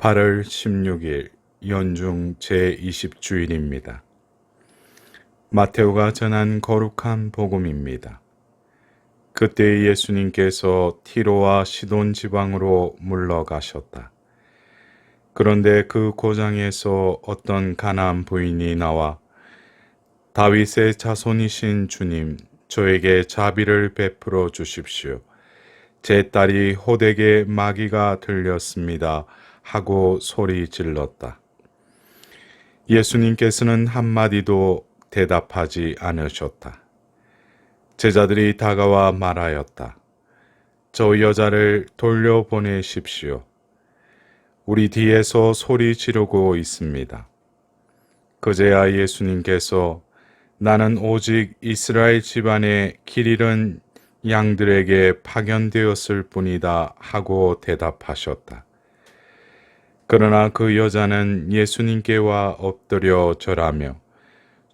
8월 16일 연중 제20주일입니다. 마테오가 전한 거룩한 복음입니다. 그때 예수님께서 티로와 시돈 지방으로 물러가셨다. 그런데 그 고장에서 어떤 가나안 부인이 나와 다윗의 자손이신 주님, 저에게 자비를 베풀어 주십시오. 제 딸이 호되게 마귀가 들렸습니다. 하고 소리 질렀다. 예수님께서는 한마디도 대답하지 않으셨다. 제자들이 다가와 말하였다. 저 여자를 돌려보내십시오. 우리 뒤에서 소리 지르고 있습니다. 그제야 예수님께서 나는 오직 이스라엘 집안의 길 잃은 양들에게 파견되었을 뿐이다 하고 대답하셨다. 그러나 그 여자는 예수님께 와 엎드려 절하며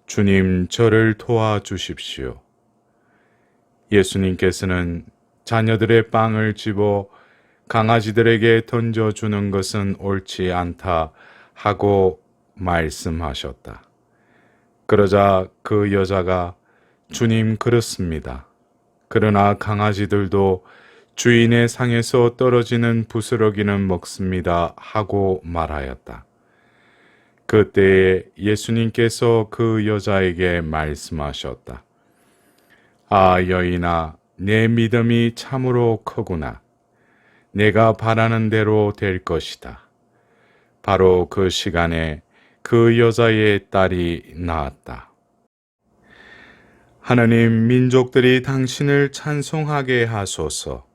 주님 저를 도와주십시오. 예수님께서는 자녀들의 빵을 집어 강아지들에게 던져주는 것은 옳지 않다 하고 말씀하셨다. 그러자 그 여자가 주님 그렇습니다. 그러나 강아지들도 주인의 상에서 떨어지는 부스러기는 먹습니다. 하고 말하였다. 그때에 예수님께서 그 여자에게 말씀하셨다. 아, 여인아, 내 믿음이 참으로 크구나. 내가 바라는 대로 될 것이다. 바로 그 시간에 그 여자의 딸이 나았다. 하나님 민족들이 당신을 찬송하게 하소서.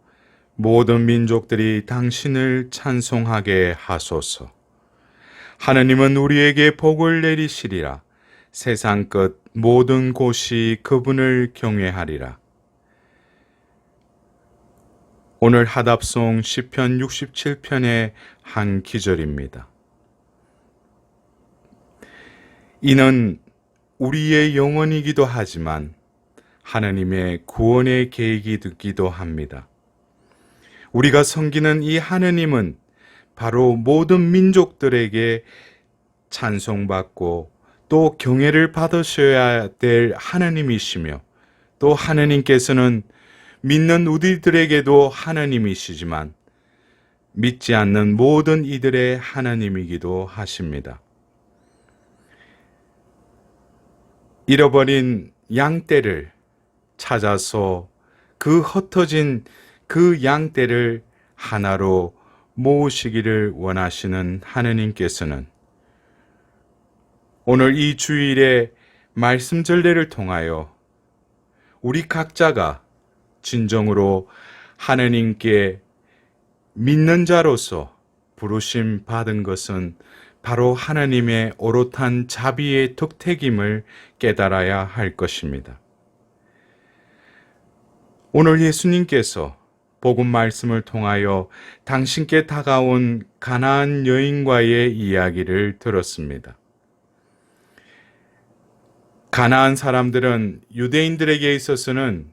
모든 민족들이 당신을 찬송하게 하소서. 하나님은 우리에게 복을 내리시리라. 세상 끝 모든 곳이 그분을 경외하리라. 오늘 하답송 10편 67편의 한 기절입니다. 이는 우리의 영혼이기도 하지만 하나님의 구원의 계획이 듣기도 합니다. 우리가 섬기는 이 하느님은 바로 모든 민족들에게 찬송받고 또 경애를 받으셔야 될 하나님이시며 또 하나님께서는 믿는 우리들에게도 하나님이시지만 믿지 않는 모든 이들의 하나님이기도 하십니다. 잃어버린 양떼를 찾아서 그 흩어진 그 양떼를 하나로 모으시기를 원하시는 하느님께서는 오늘 이 주일에 말씀 전례를 통하여 우리 각자가 진정으로 하느님께 믿는 자로서 부르심 받은 것은 바로 하나님의 오롯한 자비의 덕택임을 깨달아야 할 것입니다. 오늘 예수님께서 복음 말씀을 통하여 당신께 다가온 가나안 여인과의 이야기를 들었습니다. 가나안 사람들은 유대인들에게 있어서는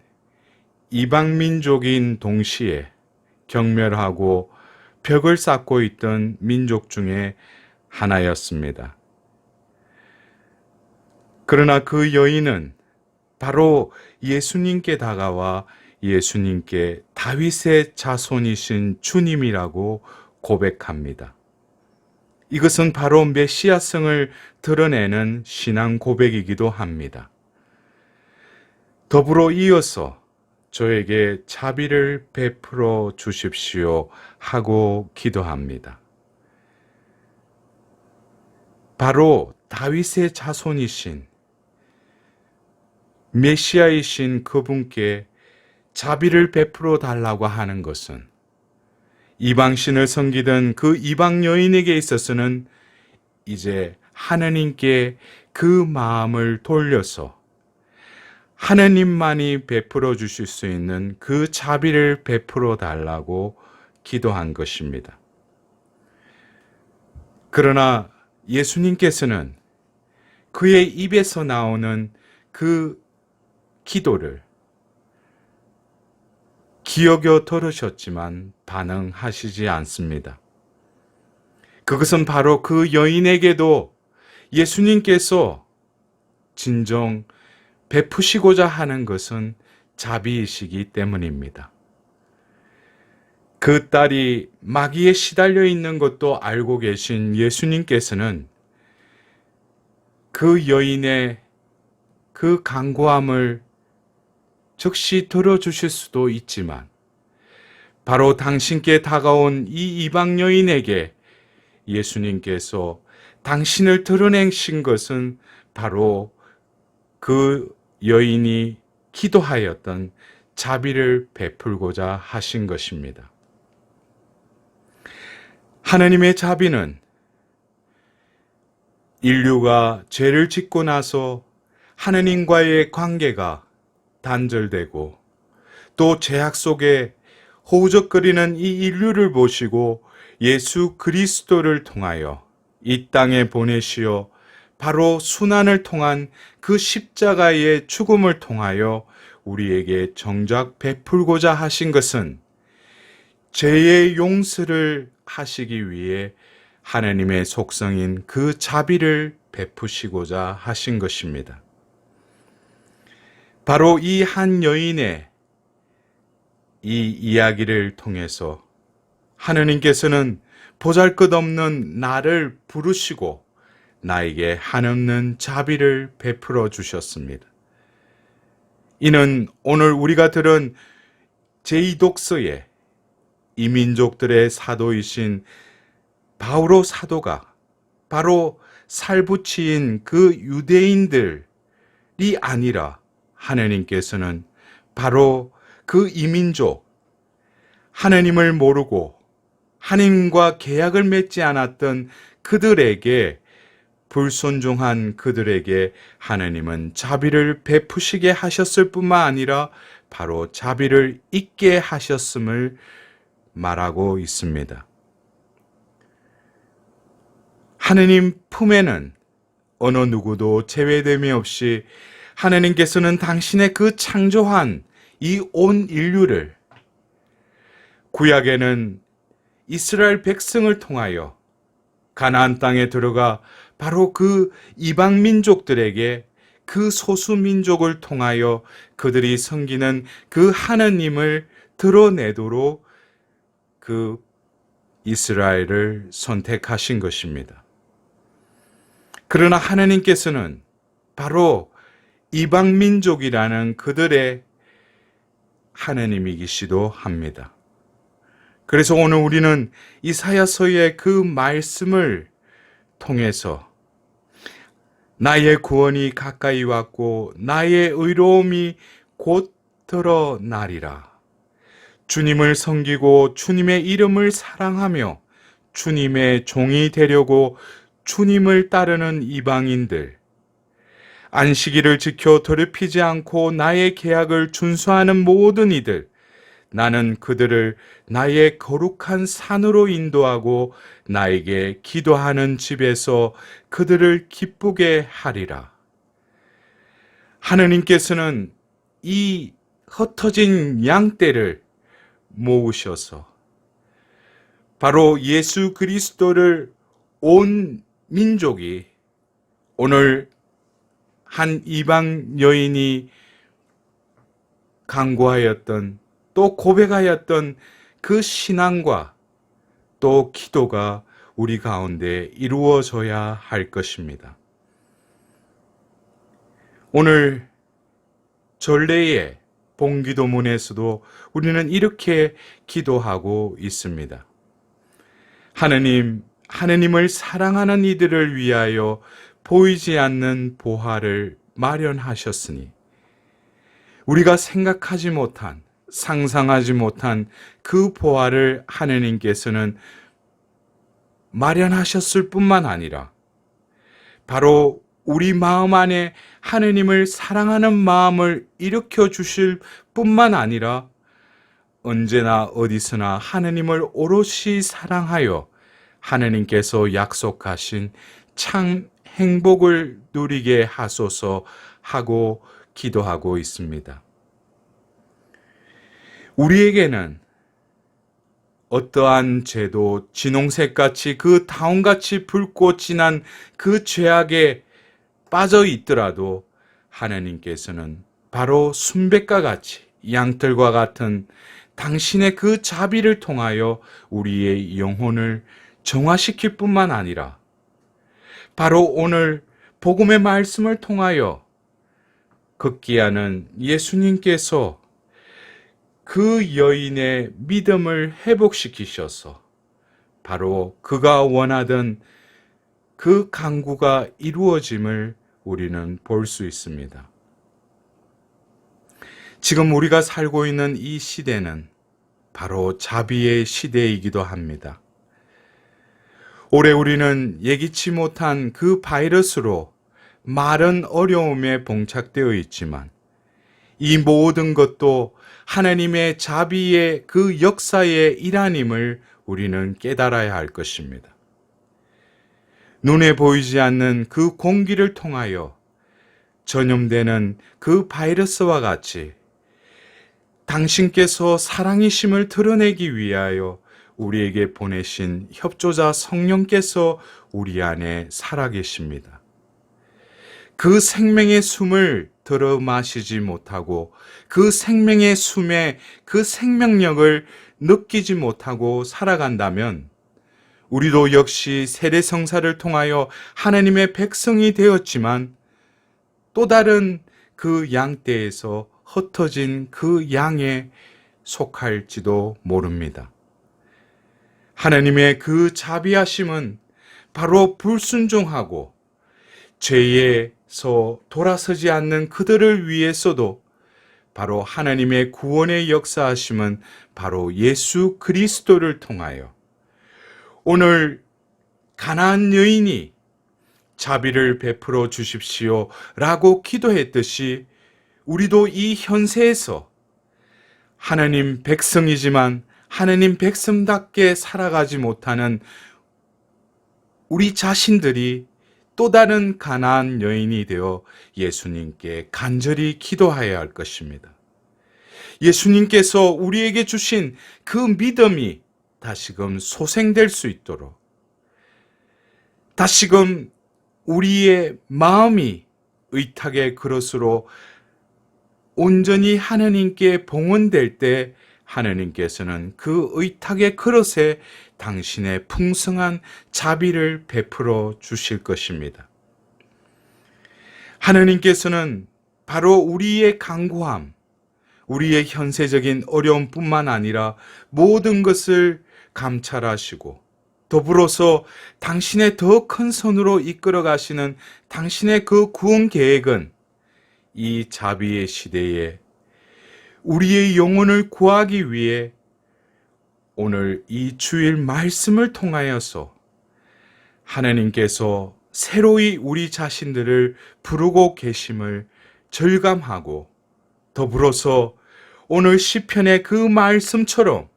이방 민족인 동시에 경멸하고 벽을 쌓고 있던 민족 중에 하나였습니다. 그러나 그 여인은 바로 예수님께 다가와 예수님께 다윗의 자손이신 주님이라고 고백합니다. 이것은 바로 메시아성을 드러내는 신앙 고백이기도 합니다. 더불어 이어서 저에게 자비를 베풀어 주십시오 하고 기도합니다. 바로 다윗의 자손이신 메시아이신 그분께 자비를 베풀어 달라고 하는 것은 이방신을 섬기던 그 이방 여인에게 있어서는 이제 하나님께 그 마음을 돌려서 하나님만이 베풀어 주실 수 있는 그 자비를 베풀어 달라고 기도한 것입니다. 그러나 예수님께서는 그의 입에서 나오는 그 기도를 기억여 들으셨지만 반응하시지 않습니다. 그것은 바로 그 여인에게도 예수님께서 진정 베푸시고자 하는 것은 자비이시기 때문입니다. 그 딸이 마귀에 시달려 있는 것도 알고 계신 예수님께서는 그 여인의 그 간구함을 즉시 들어주실 수도 있지만 바로 당신께 다가온 이 이방 여인에게 예수님께서 당신을 드러내신 것은 바로 그 여인이 기도하였던 자비를 베풀고자 하신 것입니다. 하나님의 자비는 인류가 죄를 짓고 나서 하느님과의 관계가 단절되고 또 죄악 속에 호우적거리는 이 인류를 보시고 예수 그리스도를 통하여 이 땅에 보내시어 바로 순환을 통한 그 십자가의 죽음을 통하여 우리에게 정작 베풀고자 하신 것은 죄의 용서를 하시기 위해 하나님의 속성인 그 자비를 베푸시고자 하신 것입니다. 바로 이 한 여인의 이 이야기를 통해서 하느님께서는 보잘 것 없는 나를 부르시고 나에게 한없는 자비를 베풀어 주셨습니다. 이는 오늘 우리가 들은 제2독서에 이민족들의 사도이신 바오로 사도가 바로 살부치인 그 유대인들이 아니라 하나님께서는 바로 그 이민족, 하나님을 모르고 하나님과 계약을 맺지 않았던 그들에게 불순종한 그들에게 하나님은 자비를 베푸시게 하셨을 뿐만 아니라 바로 자비를 잊게 하셨음을 말하고 있습니다. 하느님 품에는 어느 누구도 제외됨이 없이 하나님께서는 당신의 그 창조한 이 온 인류를 구약에는 이스라엘 백성을 통하여 가나안 땅에 들어가 바로 그 이방 민족들에게 그 소수 민족을 통하여 그들이 섬기는 그 하나님을 드러내도록 그 이스라엘을 선택하신 것입니다. 그러나 하나님께서는 바로 이방 민족이라는 그들의 하나님이기시도 합니다. 그래서 오늘 우리는 이사야서의 그 말씀을 통해서 나의 구원이 가까이 왔고 나의 의로움이 곧 드러나리라. 주님을 섬기고 주님의 이름을 사랑하며 주님의 종이 되려고 주님을 따르는 이방인들, 안식일을 지켜 더럽히지 않고 나의 계약을 준수하는 모든 이들, 나는 그들을 나의 거룩한 산으로 인도하고 나에게 기도하는 집에서 그들을 기쁘게 하리라. 하느님께서는 이 흩어진 양떼를 모으셔서 바로 예수 그리스도를 온 민족이 오늘 한 이방 여인이 강구하였던 또 고백하였던 그 신앙과 또 기도가 우리 가운데 이루어져야 할 것입니다. 오늘 전례의 봉기도문에서도 우리는 이렇게 기도하고 있습니다. 하느님, 하느님을 사랑하는 이들을 위하여 보이지 않는 보화를 마련하셨으니 우리가 생각하지 못한 상상하지 못한 그 보화를 하느님께서는 마련하셨을 뿐만 아니라 바로 우리 마음 안에 하느님을 사랑하는 마음을 일으켜 주실 뿐만 아니라 언제나 어디서나 하느님을 오롯이 사랑하여 하느님께서 약속하신 참 행복을 누리게 하소서 하고 기도하고 있습니다. 우리에게는 어떠한 죄도 진홍색 같이 그 다운같이 붉고 진한 그 죄악에 빠져 있더라도 하나님께서는 바로 순백과 같이 양털과 같은 당신의 그 자비를 통하여 우리의 영혼을 정화시킬 뿐만 아니라 바로 오늘 복음의 말씀을 통하여 극기하는 예수님께서 그 여인의 믿음을 회복시키셔서 바로 그가 원하던 그 강구가 이루어짐을 우리는 볼 수 있습니다. 지금 우리가 살고 있는 이 시대는 바로 자비의 시대이기도 합니다. 올해 우리는 예기치 못한 그 바이러스로 많은 어려움에 봉착되어 있지만 이 모든 것도 하나님의 자비의 그 역사의 일환임을 우리는 깨달아야 할 것입니다. 눈에 보이지 않는 그 공기를 통하여 전염되는 그 바이러스와 같이 당신께서 사랑이심을 드러내기 위하여 우리에게 보내신 협조자 성령께서 우리 안에 살아계십니다. 그 생명의 숨을 들어 마시지 못하고 그 생명의 숨에 그 생명력을 느끼지 못하고 살아간다면 우리도 역시 세례 성사를 통하여 하나님의 백성이 되었지만 또 다른 그 양떼에서 흩어진 그 양에 속할지도 모릅니다. 하나님의 그 자비하심은 바로 불순종하고 죄에서 돌아서지 않는 그들을 위해서도 바로 하나님의 구원의 역사하심은 바로 예수 그리스도를 통하여. 오늘 가나안 여인이 자비를 베풀어 주십시오 라고 기도했듯이 우리도 이 현세에서 하나님 백성이지만 하나님 백성답게 살아가지 못하는 우리 자신들이 또 다른 가나안 여인이 되어 예수님께 간절히 기도해야 할 것입니다. 예수님께서 우리에게 주신 그 믿음이 다시금 소생될 수 있도록 다시금 우리의 마음이 의탁의 그릇으로 온전히 하나님께 봉헌될 때 하나님께서는 그 의탁의 그릇에 당신의 풍성한 자비를 베풀어 주실 것입니다. 하나님께서는 바로 우리의 강구함, 우리의 현세적인 어려움뿐만 아니라 모든 것을 감찰하시고 더불어서 당신의 더 큰 손으로 이끌어 가시는 당신의 그 구원 계획은 이 자비의 시대에 우리의 영혼을 구하기 위해 오늘 이 주일 말씀을 통하여서 하나님께서 새로이 우리 자신들을 부르고 계심을 절감하고 더불어서 오늘 시편의 그 말씀처럼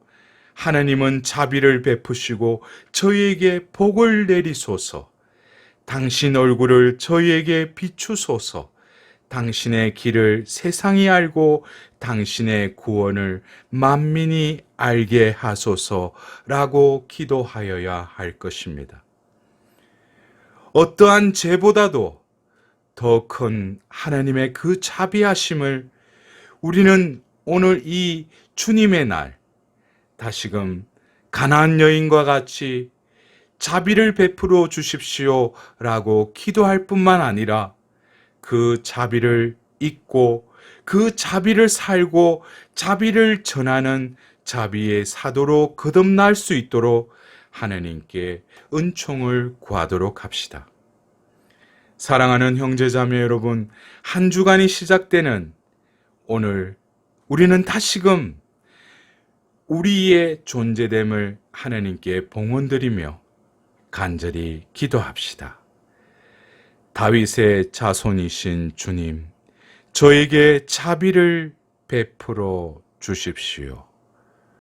하나님은 자비를 베푸시고 저희에게 복을 내리소서 당신 얼굴을 저희에게 비추소서 당신의 길을 세상이 알고 당신의 구원을 만민이 알게 하소서라고 기도하여야 할 것입니다. 어떠한 죄보다도 더 큰 하나님의 그 자비하심을 우리는 오늘 이 주님의 날 다시금 가나안 여인과 같이 자비를 베풀어 주십시오라고 기도할 뿐만 아니라 그 자비를 잊고 그 자비를 살고 자비를 전하는 자비의 사도로 거듭날 수 있도록 하나님께 은총을 구하도록 합시다. 사랑하는 형제자매 여러분, 한 주간이 시작되는 오늘 우리는 다시금 우리의 존재됨을 하나님께 봉헌드리며 간절히 기도합시다. 다윗의 자손이신 주님, 저에게 자비를 베풀어 주십시오.